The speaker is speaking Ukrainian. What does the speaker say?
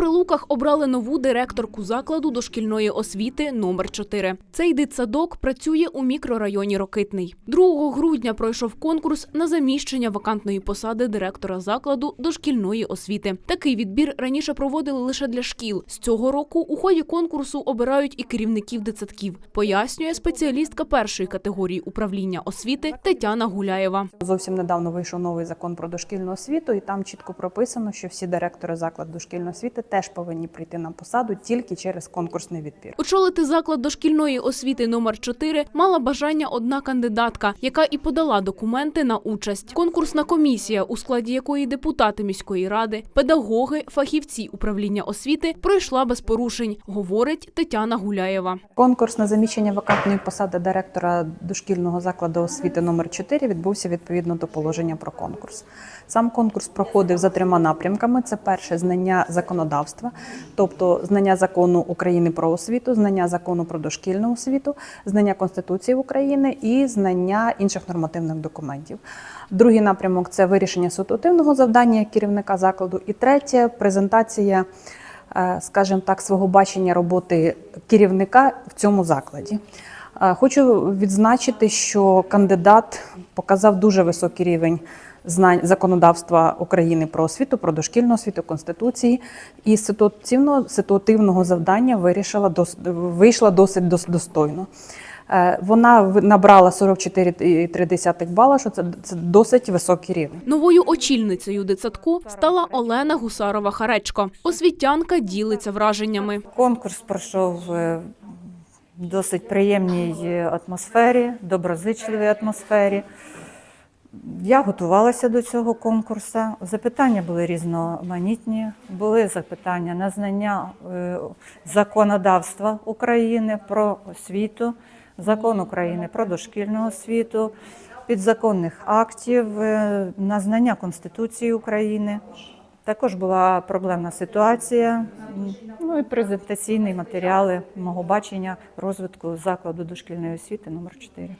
Прилуках обрали нову директорку закладу дошкільної освіти номер 4 Цей дитсадок працює у мікрорайоні Рокитний. 2 грудня пройшов конкурс на заміщення вакантної посади директора закладу дошкільної освіти. Такий відбір раніше проводили лише для шкіл. З цього року у ході конкурсу обирають і керівників дитсадків, пояснює спеціалістка першої категорії управління освіти Тетяна Гуляєва. Зовсім недавно вийшов новий закон про дошкільну освіту, і там чітко прописано, що всі директори закладу дошкільної освіти теж повинні прийти на посаду тільки через конкурсний відбір. Очолити заклад дошкільної освіти номер 4 мала бажання одна кандидатка, яка і подала документи на участь. Конкурсна комісія, у складі якої депутати міської ради, педагоги, фахівці управління освіти пройшла без порушень, говорить Тетяна Гуляєва. Конкурс на заміщення вакантної посади директора дошкільного закладу освіти номер 4 відбувся відповідно до положення про конкурс. Сам конкурс проходив за трьома напрямками: це перше знання законодавства, тобто знання закону України про освіту, знання закону про дошкільну освіту, знання Конституції України і знання інших нормативних документів. Другий напрямок це вирішення ситуативного завдання керівника закладу. І третє презентація е, скажімо так, свого бачення роботи керівника в цьому закладі. Е, Хочу відзначити, що кандидат показав дуже високий рівень знань законодавства України про освіту, про дошкільну освіту, конституції, і з ситуативного, ситуативного завдання вирішила вийшла досить достойно. Е, Вона набрала 44,3 бала, що це, це досить високий рівень. Новою очільницею дитсадку стала Олена Гусарова Харечко. Освітянка ділиться враженнями. Конкурс пройшов е, досить приємній е, атмосфері, доброзичливій атмосфері. Я готувалася до цього конкурсу. Запитання були різноманітні. Були запитання на знання е, законодавства України про освіту, закон України про дошкільну освіту, підзаконних актів, е, на знання Конституції України. Також була проблемна ситуація, ну і презентаційні матеріали мого бачення розвитку закладу дошкільної освіти номер 4